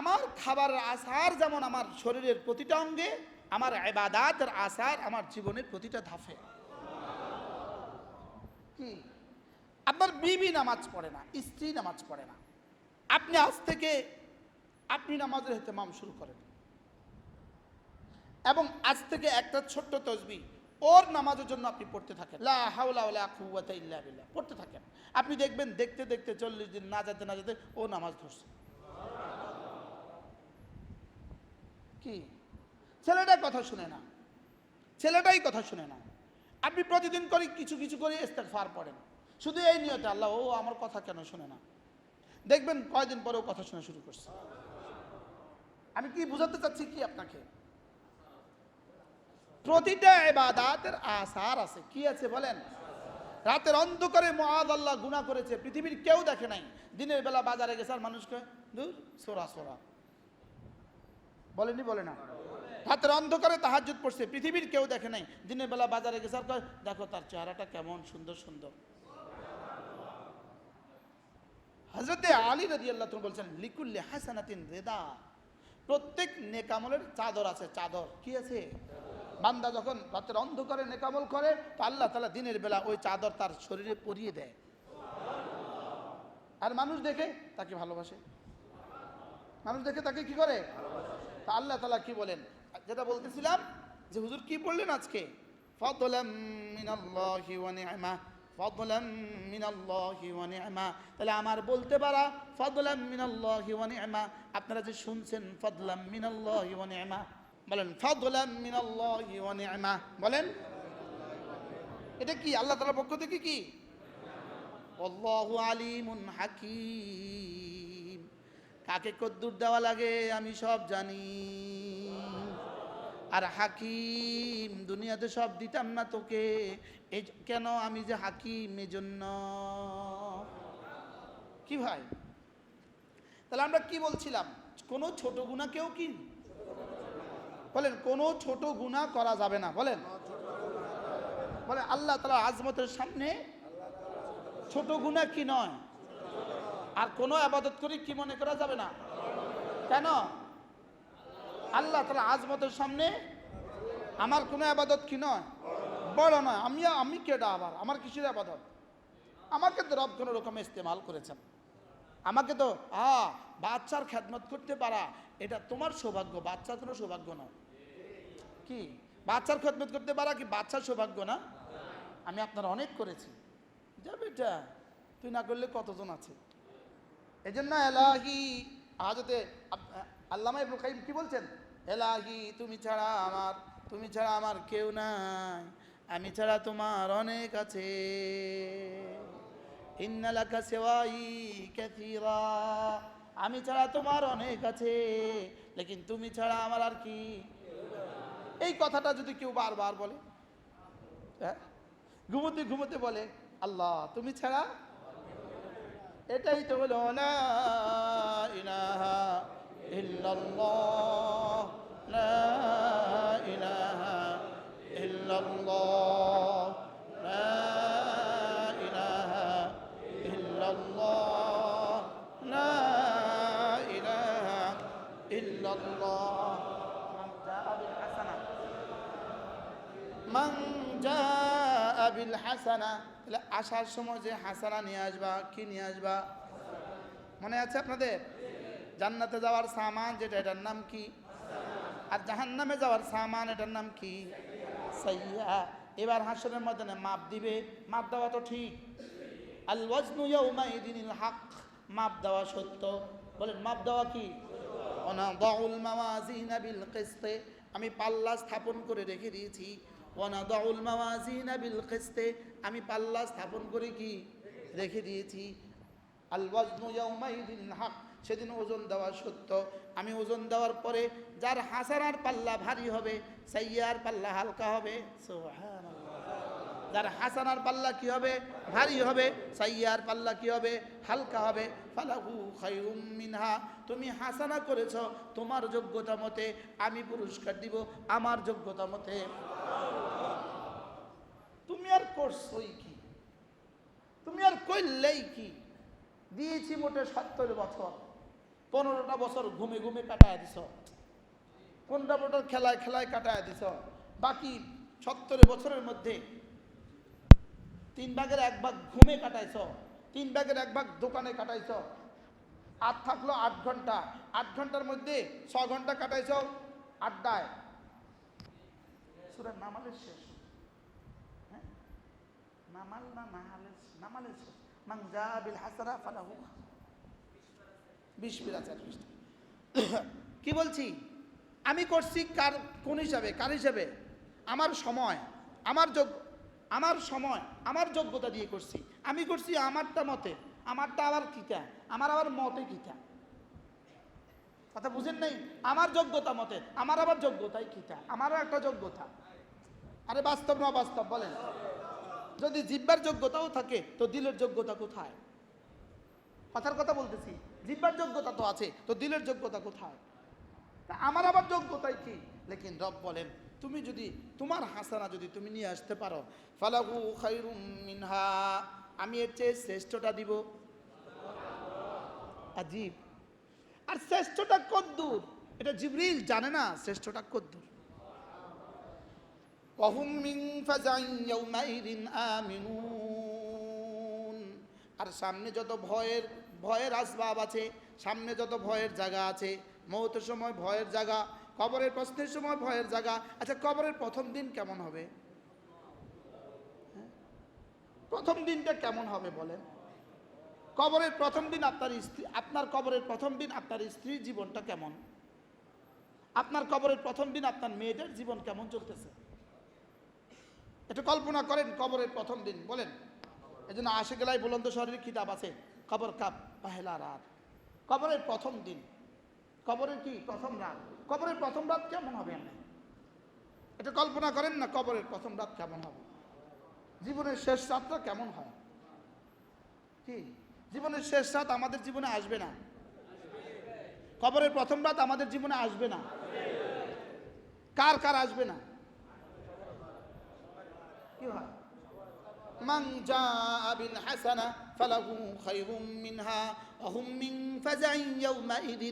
আমার খাবারের আসার যেমন আমার শরীরের প্রতিটা অঙ্গে, আমার এবাদাতের আসার আমার জীবনের প্রতিটা ধাপে। কি আপনার বিবি নামাজ পড়ে না, স্ত্রী নামাজ পড়ে না। আপনি আজ থেকে আপনি নামাজের হেতেমাম শুরু করেন। এবং আজ থেকে একটা ছোট্ট তসবি, ওর নামাজের জন্য আপনি পড়তে থাকেন। লা পড়তে থাকেন। আপনি দেখবেন, দেখতে দেখতে চল্লিশ দিন না যেতে না যেতে ও নামাজ ধরছে। কি? ছেলেটা কথা শুনে না। ছেলেটাই কথা শুনে না। আপনি প্রতিদিন করে কিছু কিছু করে ফার পড়েন। শুধু এই নিয়তে আল্লাহ, ও আমার কথা কেন শুনে না? দেখবেন কয়দিন পরেও কথা শোনা শুরু করছে। আমি কি বুঝাতে চাচ্ছি কি আপনাকে? প্রতিটা এবাদাতের আসার আছে। কি আছে বলেন? রাতের অন্ধকারে মহাদ আল্লাহ গুণা করেছে। পৃথিবীর কেউ দেখে নাই। দিনের বেলা বাজারে গেছে আর মানুষকে দূর, সোরা সোরা। বলেনি বলে না। রাতের অন্ধকারে তাহাজুদ পড়ছে, পৃথিবীর কেউ দেখে নাই। দিনের বেলা বাজারে গেছে, আর দেখো তার চেহারাটা কেমন সুন্দর সুন্দর। হজরতে আলী রদি আল্লাহ বলছেন, লিকুল্লি হাসানাতিন রেদা। প্রত্যেক নেকামলের চাদর আছে, চাদর। কি আছে? বান্দা যখন রাতের অন্ধকারে নেকামল করে, তো আল্লাহ তালা দিনের বেলা ওই চাদর তার শরীরে পরিয়ে দেয়। আর মানুষ দেখে তাকে ভালোবাসে। মানুষ দেখে তাকে কি করে? তা আল্লাহ তালা কি বলেন? যেটা বলতেছিলাম যে হুজুর কি বললেন আজকে? ফদলাম মিনাল্লাহি ওয়া নি'মা তাহলে আমার বলতে পারা, ফদলাম মিনাল্লাহি ওয়া নি'মা আপনারা যে শুনছেন, ফদলাম মিনাল্লাহি ওয়া নি'মা বলেন, ফদলাম মিনাল্লাহি ওয়া নি'মা বলেন। এটা কি, আল্লাহ তাআলার পক্ষ থেকে কি? আল্লাহু আলিমুন হাকিম। কাকে কদ্দুর দেওয়া লাগে আমি সব জানি। আর হাকিম, দুনিয়াতে সব দিতাম না তোকে। এই কেন আমি যে হাকিম, এজন্য। কি ভাই? তাহলে আমরা কি বলছিলাম? কোনো ছোট গুণা কেউ কি? বলেন, কোনো ছোট গুণা করা যাবে না, বলেন। বলে, আল্লাহ তালা আজমতের সামনে ছোট গুণা কি নয়? আর কোনো আবাদত করি কি মনে করা যাবে না? কেন? আল্লাহ তালা আজমতের সামনে আমার কোনো আবাদত কি নয়? বড় নয়। আমি আমি কেডা আবার? আমার কিসের আবাদত? আমাকে তো রব কোনো রকম ইস্তেমাল করেছেন। আমাকে তো, আ, বাচ্চার খেদমত করতে পারা। এটা তোমার সৌভাগ্য বাচ্চা কোনো সৌভাগ্য নয় কি? বাচ্চার খেদমত করতে পারা কি বাচ্চার সৌভাগ্য না? আমি আপনার অনেক করেছি। যা বেটা, তুই না করলে কতজন আছে? এই জন্য এলাহি হাজতে আল্লামা ইবনুল কাইম কি বলছেন? এলাহি, তুমি ছাড়া আমার, তুমি ছাড়া আমার কেউ নাই, আমি ছাড়া তোমার অনেক আছে। ইন্নালাকা সেওয়াই কাসীরা, আমি ছাড়া তোমার অনেক আছে, লেকিন তুমি ছাড়া আমার আর কি? এই কথাটা যদি কেউ বারবার বলে হ্যাঁ? ঘুমোতে ঘুমোতে বলে, আল্লাহ, তুমি ছাড়া এটাই তো হলো লা ইলাহা ইল্লাল্লাহ লা ইলাহা ইল্লাল্লাহ লা ইলাহা ইল্লাল্লাহ লা ইলাহা ইল্লাল্লাহ মান জাআ বিল হাসানা তাহলে আসার সময় যে হাসানা নিয়ে আসবা, কি নিয়ে আসবা? মনে আছে আপনাদের? জান্নাতে যাওয়ার সামান, যেটা এটার নাম কি? আর জাহান্নামে যাওয়ার সামান, এটার নাম কি? সাইয়া এবার হাসনের ময়দানে মাপ দিবে। মাপ দেওয়া তো ঠিক। আল মাপ দেওয়া সত্য। বলেন, মাপ দেওয়া কি? আমি পাল্লা স্থাপন করে রেখে দিয়েছি। আমি পাল্লা স্থাপন করে কি রেখে দিয়েছি? হক, সেদিন ওজন দেওয়া সত্য। আমি ওজন দেওয়ার পরে যার হাসানার পাল্লা ভারী হবে সাইয়ার পাল্লা হালকা হবে। যার হাসানার পাল্লা কি হবে? ভারী হবে সাইয়ার পাল্লা কি হবে? হালকা হবে। ফালাহু খায়রুম মিনহা। তুমি হাসানা করেছ, তোমার যোগ্যতা মতে আমি পুরস্কার দিব আমার যোগ্যতা মতে। তুমি আর করছই কি? তুমি আর করলেই কি? দিয়েছি মোটে সত্তর বছর। পনেরোটা বছর ঘুমে ঘুমে কাটায় দিছ। পনেরো বছর খেলায় খেলায় কাটায় দিছ। বাকি সত্তর বছরের মধ্যে তিন ভাগের এক ভাগ ঘুমে কাটাইছ। তিন ভাগের এক ভাগ দোকানে কাটাইছ। আর থাকল আট ঘণ্টা। আট ঘণ্টার মধ্যে ছ ঘণ্টা কাটাইছ আড্ডায়। সুরা নামালের শেষ? কি বলছি? আমি করছি কার, কোন হিসাবে? কার হিসাবে? আমার সময়, আমার যোগ্য, আমার সময়, আমার যোগ্যতা দিয়ে করছি। আমি করছি আমারটা মতে। আমারটা আবার কিতা আমার আবার মতে কিতা কথা বুঝেন নাই? আমার যোগ্যতা মতে। আমার আবার যোগ্যতাই কিতা আমারও একটা যোগ্যতা। আরে বাস্তব না বাস্তব বলেন। যদি জিব্বার যোগ্যতাও থাকে, তো দিলের যোগ্যতা কোথায়? কথার কথা বলতেছি, জিব্বার যোগ্যতা তো আছে, তো দিলের যোগ্যতা কোথায়? তা আমার আবার যোগ্যতাই কি? লেকিন রব বলেন, তুমি যদি, তোমার হাসানা যদি তুমি নিয়ে আসতে পারো, ফালাহু খাইরুম মিনহা, আমি এর চেয়ে শ্রেষ্ঠটা দিব। আজীব। আর শ্রেষ্ঠটা কদ্দূর? এটা জিবরিল জানে না, শ্রেষ্ঠটা কদ্দূর। وهم من فزع يومئذ آمنون আর সামনে যত ভয়ের ভয়ের আসবাব আছে সামনে যত ভয়ের জায়গা আছে মৌতের সময় ভয়ের জায়গা কবরের প্রশ্নের সময় ভয়ের জায়গা আচ্ছা কবরের প্রথম দিন কেমন হবে হ্যাঁ? প্রথম দিনটা কেমন হবে বলেন কবরের প্রথম দিন আপনার স্ত্রী আপনার কবরের প্রথম দিন আপনার স্ত্রীর জীবনটা কেমন আপনার কবরের প্রথম দিন আপনার মেয়েদের জীবন কেমন চলতেছে একটু কল্পনা করেন কবরের প্রথম দিন, বলেন। এই জন্য আশে গেলাই বলন্দ শহরের কিতাব আছে, কবর কাপ পাহেলা রাত। কবরের প্রথম দিন। কবরের কি? প্রথম রাত। কবরের প্রথম রাত কেমন হবে? আপনি এটা কল্পনা করেন না কবরের প্রথম রাত কেমন হবে? জীবনের শেষ রাতটা কেমন হয়? কি? জীবনের শেষ রাত আমাদের জীবনে আসবে না। কবরের প্রথম রাত আমাদের জীবনে আসবে না। কার কার আসবে না? কি হয় من جاء بالحسنة فله خير منها وهم من فزع يومئذ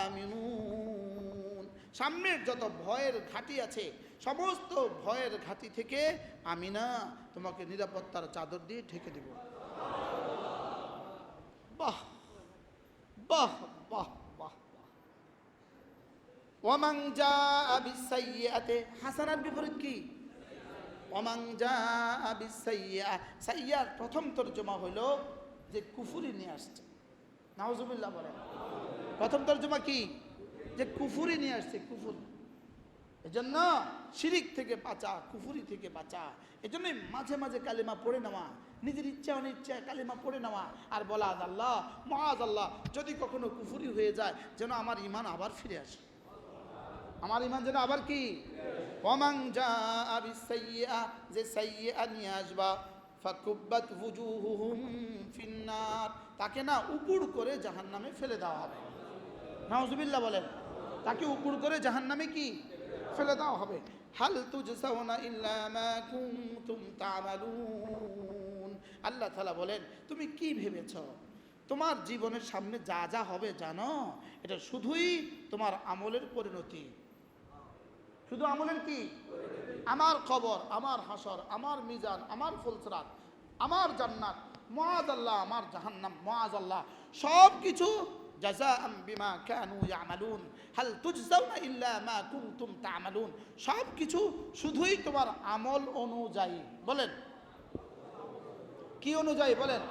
آمنون সামনের যত ভয়ের ঘাঁটি আছে সমস্ত ভয়ের ঘাঁটি থেকে আমি না তোমাকে নিরাপত্তার চাদর দিয়ে ঢেকে দেব বাহ বাহ বাহ বাহ ওয়ামাং যা বিসাইয়াতে হাসানার বিপরীত কি ওমাং যা বিসাইয়া সাইয়ার প্রথম তর্জমা হলো যে কুফুরি নিয়ে আসছে। নাওজুবিল্লাহ বলেন। প্রথম তর্জমা কি? যে কুফুরি নিয়ে আসছে, কুফুর। এজন্য শিরিক থেকে বাঁচা, কুফুরি থেকে বাঁচা। এজন্যই মাঝে মাঝে কালিমা পড়ে নেওয়া, নিজের ইচ্ছা, অনিচ্ছায় কালিমা পড়ে নেওয়া। আর বলা আজ আল্লাহ মহাজ আল্লাহ যদি কখনো কুফুরি হয়ে যায়, যেন আমার ইমান আবার ফিরে আসে। আমার ইমান যেন আবার কি? ওমাং যা আবি সাইয়্যা যে সাইয়্যা নিয়ে আসবা, ফাকুব্বাত ওয়ুজুহুহুম ফিন্নার। তাকে না উপুড় করে জাহান্নামে ফেলে দেওয়া হবে। নাউজুবিল্লাহ বলেন, তাকে উপুড় করে জাহান্নামে কি? ফেলে দেওয়া হবে। হাল তুজসাউনা ইল্লা মা কুনতুম তা'মালুন। আল্লাহ তাআলা বলেন, তুমি কি ভেবেছো? তোমার জীবনের সামনে যা যা হবে জানো, এটা শুধুই তোমার আমলের পরিণতি। শুধু আমলের কি? আমার খবর, আমার হাসর, আমার মিজান, আমার ফুলসরাত, আমার জান্নাত মহাজ আল্লাহ, আমার জাহান্নাম মহাজ আল্লাহ। সব কিছু জাযাআম বিমা কানু হাল তুজজাউনা ইল্লা মা কুনতুম তা'মালুন। সব কিছু শুধুই তোমার আমল অনুযায়ী। বলেন। কি অনুযায়ী? বলেন।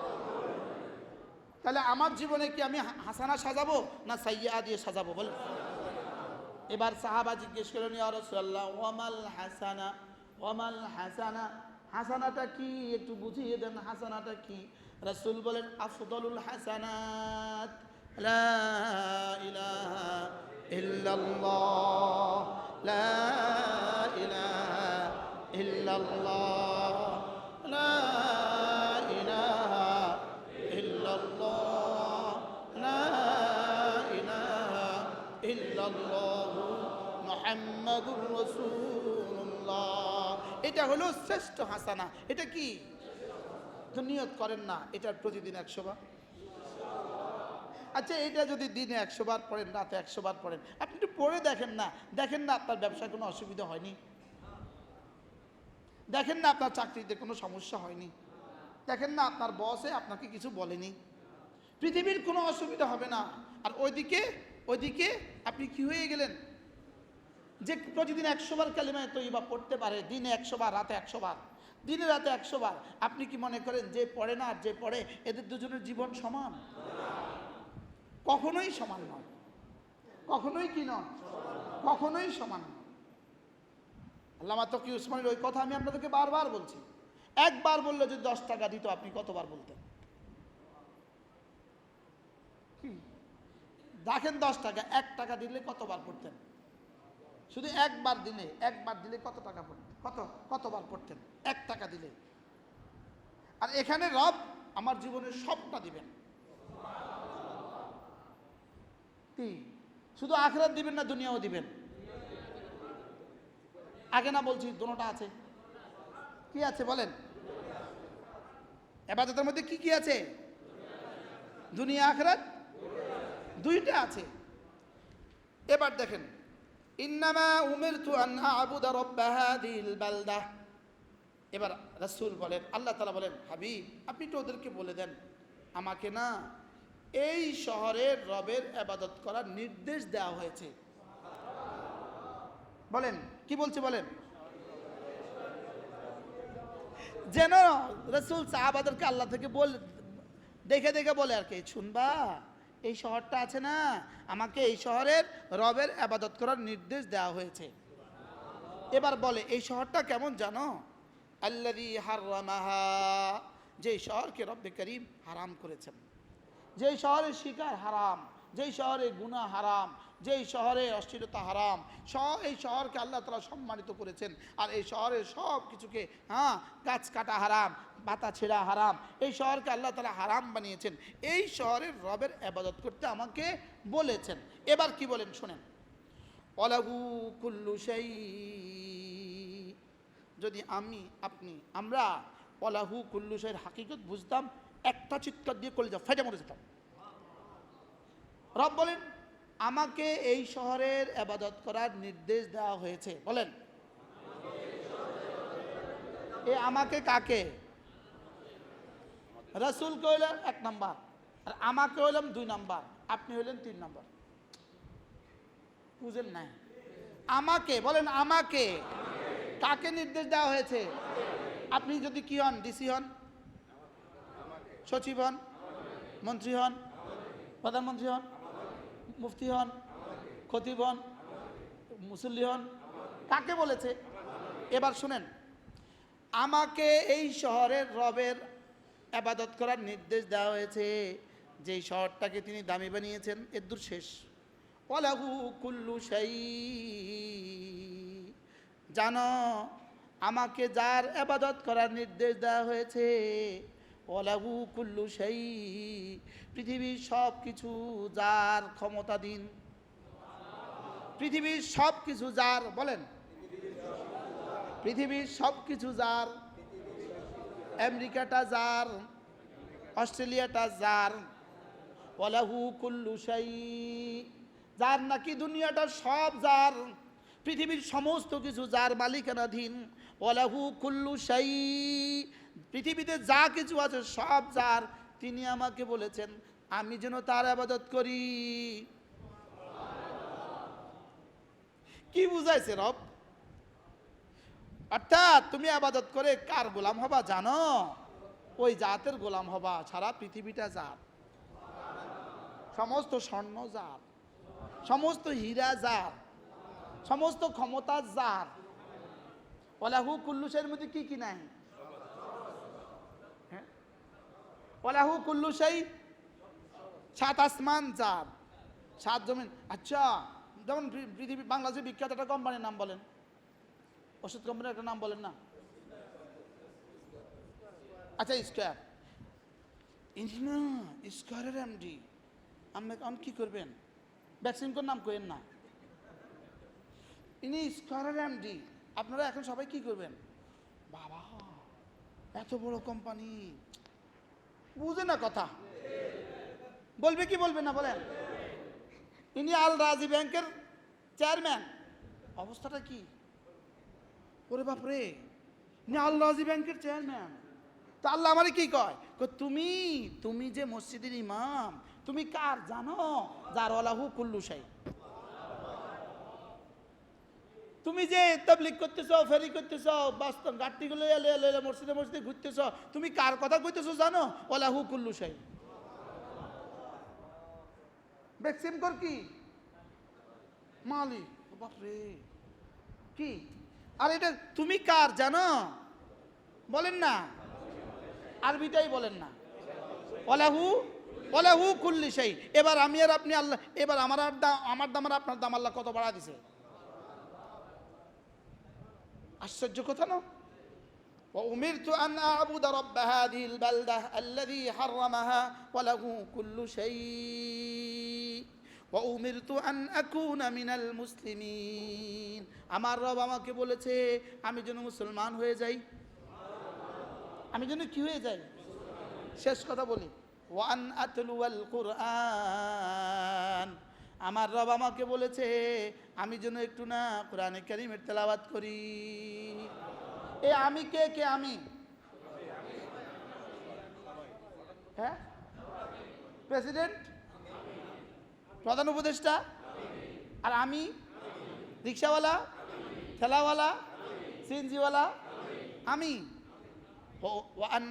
তাহলে আমার জীবনে কি আমি হাসানা সাজাবো না সাইয়া দিয়ে সাজাবো? বলেন। এবার সাহাবা জিজ্ঞেস করলেন ইয়া রাসূলুল্লাহ হাসানা ওয়ামাল হাসানা, হাসানাটা কি? একটু বুঝিয়ে দেন, হাসানাটা কি? রাসূল বলেন, আফদলুল হাসানাত, লা ইলাহা ইল্লাল্লাহ, লা ইলাহা ইল্লাল্লাহ। এটা হলো শ্রেষ্ঠ হাসানা। এটা কি? নিয়ত করেন না, এটার প্রতিদিন একশো বার। আচ্ছা এটা যদি দিনে একশো বার পড়েন, রাতে একশো বার পড়েন, আপনি একটু পড়ে দেখেন না। দেখেন না আপনার ব্যবসায় কোনো অসুবিধা হয়নি। দেখেন না আপনার চাকরিতে কোনো সমস্যা হয়নি। দেখেন না আপনার বসে আপনাকে কিছু বলেনি। পৃথিবীর কোনো অসুবিধা হবে না। আর ওইদিকে ওইদিকে আপনি কি হয়ে গেলেন? যে প্রতিদিন একশো বার কালিমায় তৈবা পড়তে পারে, দিনে একশো বার রাতে একশো বার দিনে রাতে একশো বার আপনি কি মনে করেন যে পড়ে না আর যে পড়ে, এদের দুজনের জীবন সমান? কখনোই সমান নয়। কখনোই কি নয়? কখনোই সমান নয়। আল্লামা তকি উসমানের ওই কথা আমি আপনাদেরকে বারবার বলছি। একবার বললে যদি দশ টাকা দিত, আপনি কতবার বলতেন? কি? দেখেন দশ টাকা, এক টাকা দিলে কতবার পড়তেন? শুধু একবার দিলে একবার দিলে কত টাকা পড়তেন কত, কতবার পড়তেন? এক টাকা দিলে। আর এখানে রব আমার জীবনের সবটা দিবেন। কি? শুধু আখরাত দিবেন না, দুনিয়াও দিবেন? আগে না বলছি, দুটোটা আছে। কি আছে বলেন? এবাদতের মধ্যে কি কি আছে? দুনিয়া, আখরাত? দুইটা আছে। এবার দেখেন ইন্নামা উমিরতু আন আবুদা রাব্বা হাদিল বালদা। এবার রাসূল বলেন, আল্লাহ তাআলা বলেন, হাবিব, আপনি তো ওদেরকে বলে দেন। আমাকে না এই শহরের রবের আবাদত করার নির্দেশ দেওয়া হয়েছে। বলেন, কি বলছে বলেন? যেন রসুল সাহাবাদেরকে আল্লাহ থেকে বল, দেখে দেখে বলে আর কি, শুনবা? এই শহরটা আছে না, আমাকে এই শহরের রবের আবাদত করার নির্দেশ দেওয়া হয়েছে। এবার বলে, এই শহরটা কেমন জানো? আল্লাদি হারামাহা যে শহরকে রব্বে করিম হারাম করেছেন। যে শহরের শিকার হারাম। যেই শহরে গুনাহ হারাম, যেই শহরে অশ্লীলতা হারাম সব এই শহরকে আল্লাহ তালা সম্মানিত করেছেন। আর এই শহরের সব কিছুকে হ্যাঁ গাছ কাটা হারাম বাতা ছেঁড়া হারাম, এই শহরকে আল্লাহ তালা হারাম বানিয়েছেন। এই শহরের রবের আবাদত করতে আমাকে বলেছেন। এবার কি বলেন শোনেন। অলাগু কুল্লু সেই যদি আমি, আপনি, আমরা অলাহু কুল্লু সেই হাকিকত বুঝতাম, একটা চিৎকার দিয়ে কলে যা ফেটে মরে যেতাম। রব বলেন, আমাকে এই শহরের আবাদত করার নির্দেশ দেওয়া হয়েছে। বলেন। এ আমাকে কাকে? রসুলকে হইলেন এক নাম্বার, আর আমাকে হইলাম দুই নাম্বার, আপনি হইলেন তিন নাম্বার। বুঝেন নাই? আমাকে, বলেন আমাকে। কাকে নির্দেশ দেওয়া হয়েছে? আপনি যদি কি হন, ডিসি হন, সচিব হন, মন্ত্রী হন, প্রধানমন্ত্রী হন মুফতি হন, খতিব হন, মুসল্লি হন। কাকে বলেছে? এবার শুনেন। আমাকে এই শহরের রবের আবাদত করার নির্দেশ দেওয়া হয়েছে। যেই শহরটাকে তিনি দামি বানিয়েছেন, এর দূর শেষ। ওলাহু কুল্লু সেই জানো, আমাকে যার আবাদত করার নির্দেশ দেওয়া হয়েছে ওলাহু কুল্লু সেই পৃথিবীর সব কিছু যার ক্ষমতাধীন। পৃথিবীর সব কিছু যার, বলেন। পৃথিবীর সব কিছু যার, আমেরিকাটা যার, অস্ট্রেলিয়াটা যার ওলাহু কুল্লু সেই যার নাকি দুনিয়াটা সব যার, পৃথিবীর সমস্ত কিছু যার মালিকানাধীন। ওলাহু কুল্লু সেই পৃথিবীতে যা কিছু আছে, সব যার, তিনি আমাকে বলেছেন, আমি যেন তার আবাদত করি। কি বুঝাইছে রব? অর্থাৎ তুমি আবাদত করে কার গোলাম হবা জানো? ওই জাতের গোলাম হবা, সারা পৃথিবীটা জাত সমস্ত স্বর্ণ জাত সমস্ত হীরা জাত সমস্ত ক্ষমতা জাত ওলাহু কুল্লুসের মধ্যে কি কি নাই হ্যাঁ? ওলাহু কুল্লু সেই সাত আসমান জাত সাত জমিন। আচ্ছা যেমন পৃথিবী, বাংলাদেশের বিখ্যাত একটা কোম্পানির নাম বলেন। ওষুধ কোম্পানির একটা নাম বলেন না? আচ্ছা স্কোয়ার। ইঞ্জিনিয়ার, স্কোয়ারের এমডি আপনি এখন কি করবেন? ভ্যাকসিন কোন নাম করেন না? ইনি স্কোয়ারের এমডি আপনারা এখন সবাই কি করবেন? বাবা, এত বড় কোম্পানি। বুঝে না কথা। বলবে কি বলবে না বলেন? ইনি আল রাজি ব্যাংকের চেয়ারম্যান। অবস্থাটা কি? ওরে বাপরে, ইনি আল রাজি ব্যাংকের চেয়ারম্যান। তা আল্লাহ আমারে কি কয়? তুমি তুমি যে মসজিদের ইমাম, তুমি কার জানো? যার ওলাহু কুল্লু শাই তুমি যে তাবলিক করতেছ, ফেরি করতেছ, বাস্তব গাড়িগুলো মসজিদে মসজিদে ঘুরতেছ, তুমি কার কথা কইতেছো জানো? ওলাহু কুল্লু শাই। বেক্সিম কর কি? মালিক। বাপরে। কি? আর এটা তুমি কার জানো? বলেন না। আরবিটাই বলেন না। ওলাহু ওলাহু কুল্লি সেই এবার আমি আর আপনি আল্লাহ, এবার আমার আর দাম আমার দাম আর আপনার দাম আল্লাহ কত বাড়া দিছে? আশ্চর্য কথা না وأمرت أن أعبد رب هذه البلدة الذي حرمها وله كل شيء وأمرت أن أكون من المسلمين আমার রব আমাকে বলেছে আমি যেন মুসলমান হয়ে যাই আমি যেন কি হয়ে যাই শেষ কথা বলি ওয়ান আতলুয়াল কোরআন আমার রব আমাকে বলেছে, আমি যেন একটু না কোরআনে কারিমের তেলাওয়াত করি। এ আমি কে কে আমি? হ্যাঁ? প্রেসিডেন্ট প্রধান উপদেষ্টা? আর আমি? রিক্সাওয়ালা? ঠেলাওয়ালা? সিএনজিওয়ালা? আমি? ওয়ান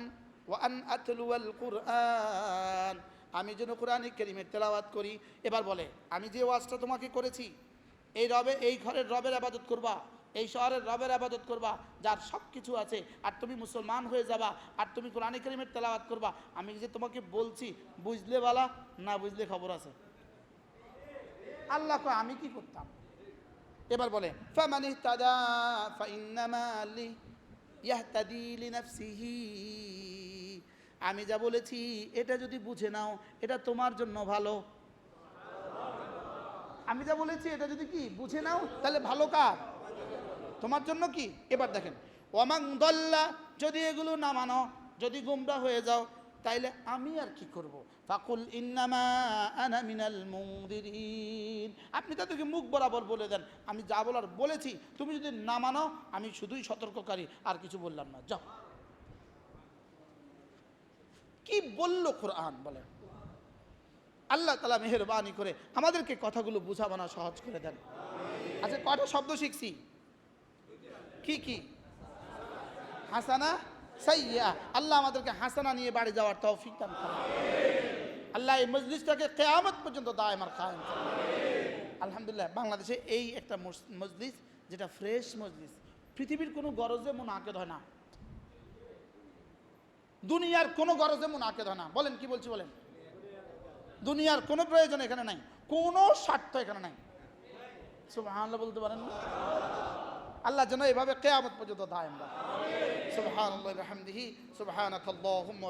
ওয়ান আতলুয়াল কুরআন। আমি যেন কোরআনিক কেরিমের তেলাওয়াত করি। এবার বলে, আমি যে ওয়াজটা তোমাকে করেছি, এই রবে, এই ঘরের রবের আবাদত করবা, এই শহরের রবের আবাদত করবা, যার সব কিছু আছে, আর তুমি মুসলমান হয়ে যাবা, আর তুমি কোরআনিক কেরিমের তেলাওয়াত করবা, আমি যে তোমাকে বলছি, বুঝলে বালা, না বুঝলে খবর আছে। আল্লাহ আমি কি করতাম? এবার বলে, ফামান ইহতাদা, ফাইন্নামা লি ইয়াহতাদি লিনাফসিহি আমি যা বলেছি, এটা যদি বুঝে নাও, এটা তোমার জন্য ভালো। আমি যা বলেছি, এটা যদি কি, বুঝে নাও, তাহলে ভালো কার? তোমার জন্য কি? এবার দেখেন। ওমাং দল্লা, যদি এগুলো না মানো, যদি গুমরা হয়ে যাও, তাইলে আমি আর কি করব? ফাকুল ইন্নামা আনা মিনাল মুনদিরিন। আপনি তাদেরকে মুখ বরাবর বলে দেন। আমি যা বলার বলেছি, তুমি যদি না মানো, আমি শুধুই সতর্ককারী, আর কিছু বললাম না। যাও। কি বলল কোরআন বলেন। আল্লাহ তালা মেহরবানি করে আমাদেরকে কথাগুলো বুঝাবানা সহজ করে দেন। আচ্ছা কয়টা শব্দ শিখছি? কি কি? হাসানা সাইয়া আল্লাহ আমাদেরকে হাসানা নিয়ে বাড়ি যাওয়ার তৌফিক দান আল্লাহ এই মজলিসটাকে কেয়ামত পর্যন্ত দায়মার কায়েম করেন। আলহামদুলিল্লাহ, বাংলাদেশে এই একটা মজলিস যেটা ফ্রেশ মজলিস, পৃথিবীর কোনো গরজে মনে আঁকে হয় না। দুনিয়ার কোনো গরজে মন আঁকে না। বলেন, কি বলছি বলেন? দুনিয়ার কোনো প্রয়োজন এখানে নাই, কোনো স্বার্থ এখানে নাই। সুবহানাল্লাহ বলতে পারেন না? আল্লাহ যেন এভাবে কেয়ামত পর্যন্ত দায় আমরা। সুবহানাকাল্লাহুম্মা